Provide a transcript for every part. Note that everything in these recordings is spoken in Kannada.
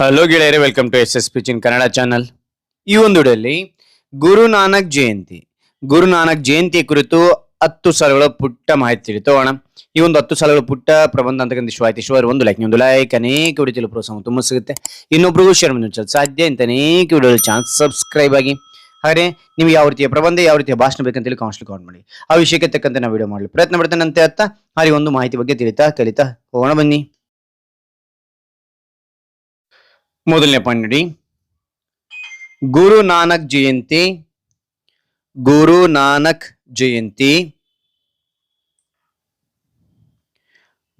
ಹಲೋ ಗೆಳೆಯರೆ ವೆಲ್ಕಮ್ ಟು ಎಸ್ ಎಸ್ ಪಿಚಿನ್ ಕನ್ನಡ ಚಾನಲ್ ಈ ಒಂದು ವಿಡಿಯೋದಲ್ಲಿ ಗುರುನಾನಕ್ ಜಯಂತಿ. ಗುರುನಾನಕ್ ಜಯಂತಿ ಕುರಿತು ಹತ್ತು ಸಾಲುಗಳ ಪುಟ್ಟ ಮಾಹಿತಿ ತಿಳಿತೋಣ ಈ ಒಂದು ಹತ್ತು ಸಾಲುಗಳ ಪುಟ್ಟ ಪ್ರಬಂಧ ಅಂತಕ್ಕಂಥ ಶಿವರ್ ಒಂದು ಲೈಕ್ ಒಂದು ಲೈಕ್ ಅನೇಕ ವಿಡಿಯೋ ಪ್ರೋತ್ಸಾಹ ತುಂಬ ಸಿಗುತ್ತೆ. ಇನ್ನೊಬ್ರಿಗೂ ಶೇರ್ ಮಾಡಿ ಸಾಧ್ಯ ಅಂತ ಅನೇಕ ವಿಡಿಯೋ ಚಾನ್ಸ್ ಸಬ್ಸ್ಕ್ರೈಬ್ ಆಗಿ. ಹಾಗೆ ನೀವು ಯಾವ ರೀತಿಯ ಪ್ರಬಂಧ, ಯಾವ ರೀತಿಯ ಭಾಷಣ ಬೇಕಂತೇಳಿ ಕಾನ್ಸ್ಟ್ ಕಾಲ್ ಮಾಡಿ. ಆ ವಿಷಯಕ್ಕೆ ತಕ್ಕಂತೆ ನಾವು ವಿಡಿಯೋ ಮಾಡಲಿ ಪ್ರಯತ್ನ ಪಡ್ತೇನೆ ಅಂತ ಹೇಳ್ತಾ ಹಾಗೆ ಒಂದು ಮಾಹಿತಿ ಬಗ್ಗೆ ತಿಳಿತಾ, ಕಲಿತಾ ಹೋಗೋಣ ಬನ್ನಿ. ಮೊದಲನೇ ಪಾಯಿಂಟ್ ಗುರು ನಾನಕ್ ಜಯಂತಿ, ಗುರು ನಾನಕ್ ಜಯಂತಿ.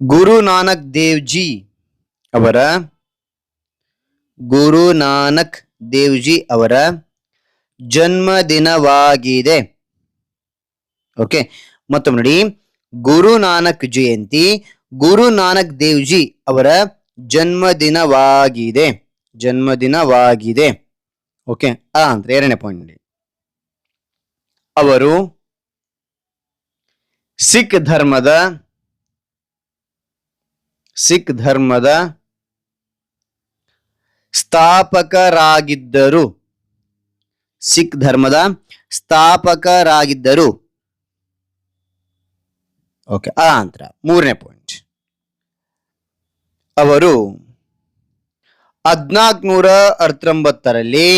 ಗುರು ನಾನಕ್ ದೇವ್ಜಿ ಅವರ, ಗುರು ನಾನಕ್ ದೇವ್ಜಿ ಅವರ ಜನ್ಮದಿನವಾಗಿದೆ. ಓಕೆ ಮತ್ತೊಮ್ಮೆ ನೋಡಿ. ಗುರು ನಾನಕ್ ಜಯಂತಿ, ಗುರು ನಾನಕ್ ದೇವ್ಜಿ ಅವರ ಜನ್ಮದಿನವಾಗಿದೆ. ಜನ್ಮದಿನವಾಗಿದೆ. ಓಕೆ ಆ ಅಂದ್ರೆ ಎರಡನೇ ಪಾಯಿಂಟ್ ನೋಡಿ ಅವರು ಸಿಖ್ ಧರ್ಮದ ಸಿಖ್ ಧರ್ಮದ ಸ್ಥಾಪಕರಾಗಿದ್ದರು. ಸಿಖ್ ಧರ್ಮದ ಸ್ಥಾಪಕರಾಗಿದ್ದರು. ಓಕೆ ಆ ಅಂತರ. ಮೂರನೇ ಪಾಯಿಂಟ್ ಅವರು ಹದ್ನಾಲ್ಕನೂರ ಹತ್ತೊಂಬತ್ತರಲ್ಲಿ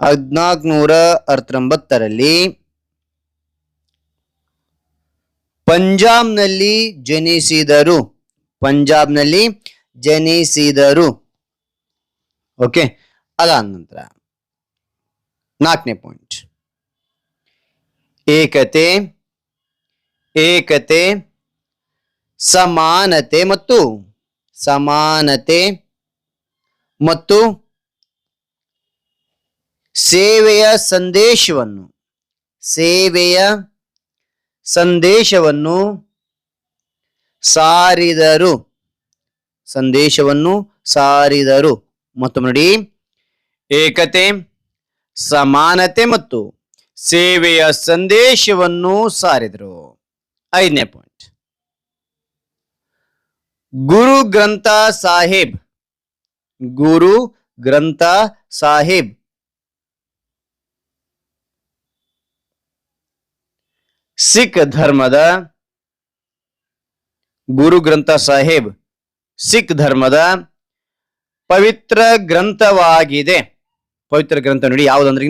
ಹದ್ನಾಲ್ಕನೂರ ಹತ್ತೊಂಬತ್ತರಲ್ಲಿ ಪಂಜಾಬ್ನಲ್ಲಿ ಜನಿಸಿದರು. ಪಂಜಾಬ್ನಲ್ಲಿ ಜನಿಸಿದರು. ಓಕೆ ಅದಾದ ನಂತರ ನಾಲ್ಕನೇ ಪಾಯಿಂಟ್ ಏಕತೆ ಏಕತೆ, ಸಮಾನತೆ ಮತ್ತು ಸಮಾನತೆ ಮತ್ತು ಸೇವೆಯ ಸಂದೇಶವನ್ನು ಸೇವೆಯ ಸಂದೇಶವನ್ನು ಸಾರಿದರು. ಸಂದೇಶವನ್ನು ಸಾರಿದರು. ಮತ್ತು ನೋಡಿ, ಏಕತೆ, ಸಮಾನತೆ ಮತ್ತು ಸೇವೆಯ ಸಂದೇಶವನ್ನು ಸಾರಿದರು. ಐದನೇ ಪಾಯಿಂಟ್ ಗುರು ಗ್ರಂಥ ಸಾಹೇಬ್. ಗುರು ಗ್ರಂಥ ಸಾಹೇಬ್. ಸಿಖ್ ಧರ್ಮದ ಗುರು ಗ್ರಂಥ ಸಾಹೇಬ್. ಸಿಖ್ ಧರ್ಮದ ಪವಿತ್ರ ಗ್ರಂಥವಾಗಿದೆ. ಪವಿತ್ರ ಗ್ರಂಥ ನೋಡಿ ಯಾವುದಂದ್ರೆ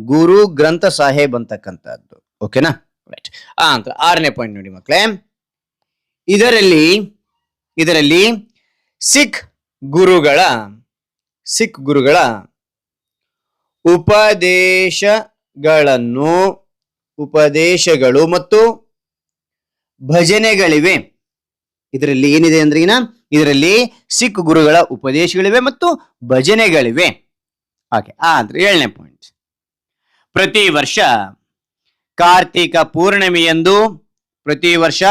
ಗುರು ಗ್ರಂಥ ಸಾಹೇಬ್ ಅಂತಕ್ಕಂಥದ್ದು. ಓಕೆನಾ ರೈಟ್ ಆ ಅಂತ ಆರನೇ ಪಾಯಿಂಟ್ ನೋಡಿ ಮಕ್ಕಳೇ ಇದರಲ್ಲಿ ಇದರಲ್ಲಿ ಸಿಖ್ ಗುರುಗಳ ಸಿಖ್ ಗುರುಗಳ ಉಪದೇಶಗಳನ್ನು, ಉಪದೇಶಗಳು ಮತ್ತು ಭಜನೆಗಳಿವೆ. ಇದರಲ್ಲಿ ಏನಿದೆ ಅಂದ್ರೆ ಇದರಲ್ಲಿ ಸಿಖ್ ಗುರುಗಳ ಉಪದೇಶಗಳಿವೆ ಮತ್ತು ಭಜನೆಗಳಿವೆ. ಓಕೆ ಆದ್ರೆ ಏಳನೇ ಪಾಯಿಂಟ್ ಪ್ರತಿ ವರ್ಷ ಕಾರ್ತಿಕ ಪೂರ್ಣಿಮೆಯಂದು ಪ್ರತಿ ವರ್ಷ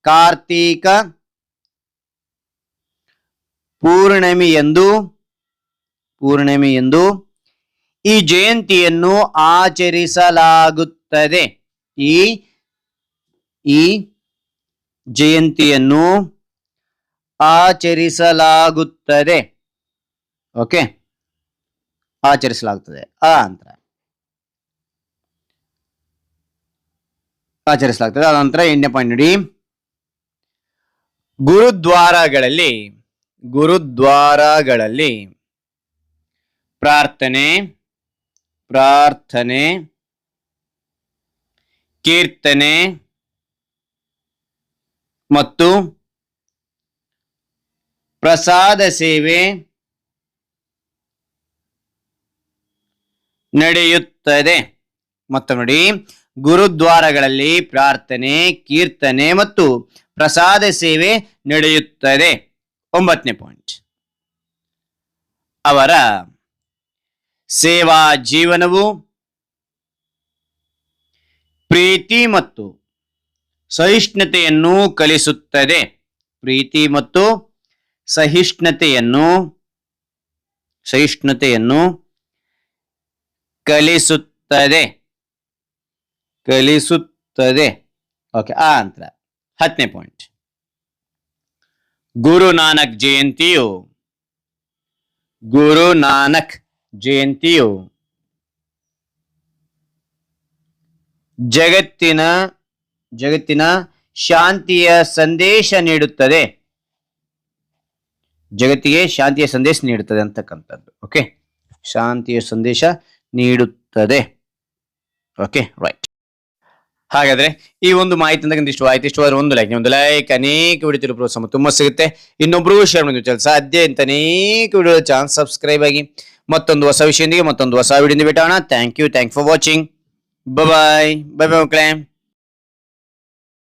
ಕಾರ್ತೀಕ ಪೂರ್ಣಿಮೆಯಂದು ಪೂರ್ಣಿಮೆಯಂದು ಈ ಜಯಂತಿಯನ್ನು ಆಚರಿಸಲಾಗುತ್ತದೆ. ಈ ಈ ಜಯಂತಿಯನ್ನು ಆಚರಿಸಲಾಗುತ್ತದೆ. ಓಕೆ? ಆಚರಿಸಲಾಗುತ್ತದೆ. ಆ ಅಂತ ಆಚರಿಸಲಾಗ್ತದೆ. ಅದ ನಂತರ ಎಂಟನೇ ಪಾಯಿಂಟ್ ನೋಡಿ. ಗುರುದ್ವಾರಗಳಲ್ಲಿ ಗುರುದ್ವಾರಗಳಲ್ಲಿ ಪ್ರಾರ್ಥನೆ ಪ್ರಾರ್ಥನೆ, ಕೀರ್ತನೆ ಮತ್ತು ಪ್ರಸಾದ ಸೇವೆ ನಡೆಯುತ್ತದೆ. ಮತ್ತು ನೋಡಿ, ಗುರುದ್ವಾರಗಳಲ್ಲಿ ಪ್ರಾರ್ಥನೆ, ಕೀರ್ತನೆ ಮತ್ತು ಪ್ರಸಾದ ಸೇವೆ ನಡೆಯುತ್ತದೆ. ಒಂಬತ್ತನೇ ಪಾಯಿಂಟ್ ಅವರ ಸೇವಾ ಜೀವನವು ಪ್ರೀತಿ ಮತ್ತು ಸಹಿಷ್ಣುತೆಯನ್ನು ಕಲಿಸುತ್ತದೆ. ಪ್ರೀತಿ ಮತ್ತು ಸಹಿಷ್ಣುತೆಯನ್ನು ಸಹಿಷ್ಣುತೆಯನ್ನು ಕಲಿಸುತ್ತದೆ. ಕಲಿಸುತ್ತದೆ. ಓಕೆ ಆ ಅಂತರ ಹತ್ತನೇ ಪಾಯಿಂಟ್ ಗುರು ನಾನಕ್ ಜಯಂತಿಯು. ಗುರು ನಾನಕ್ ಜಯಂತಿಯು. ಜಗತ್ತಿನ ಜಗತ್ತಿನ ಶಾಂತಿಯ ಸಂದೇಶ ನೀಡುತ್ತದೆ. ಜಗತ್ತಿಗೆ ಶಾಂತಿಯ ಸಂದೇಶ ನೀಡುತ್ತದೆ ಅಂತಕ್ಕಂಥದ್ದು. ಓಕೆ ಶಾಂತಿಯ ಸಂದೇಶ ನೀಡುತ್ತದೆ. ಓಕೆ ರೈಟ್ ಹಾಗಾದ್ರೆ ಈ ಒಂದು ಮಾಹಿತಿ ಅಂತಕ್ಕಂಥ ಇಷ್ಟು ಆಯ್ತು. ಇಷ್ಟವಾದ್ರೆ ಒಂದು ಲೈಕ್ ಒಂದು ಲೈಕ್ ಅನೇಕ ವಿಡಿಯೋ ಪ್ರೋತ್ಸಾಹ ತುಂಬ ಸಿಗುತ್ತೆ. ಇನ್ನೊಬ್ರು ಶೇರ್ ಮಾಡಿ ಸಾಧ್ಯ ಅಂತ ಅನೇಕ ವಿಡಿಯೋ ಚಾನ್ಸ್ ಸಬ್ಸ್ಕ್ರೈಬ್ ಆಗಿ ಮತ್ತೊಂದು ಹೊಸ ವಿಷಯದೊಂದಿಗೆ ಮತ್ತೊಂದು ಹೊಸ video ಬಿಟ್ಟೋಣ thank you thank for watching bye bye bye ಮಕ್ಕಳೇ.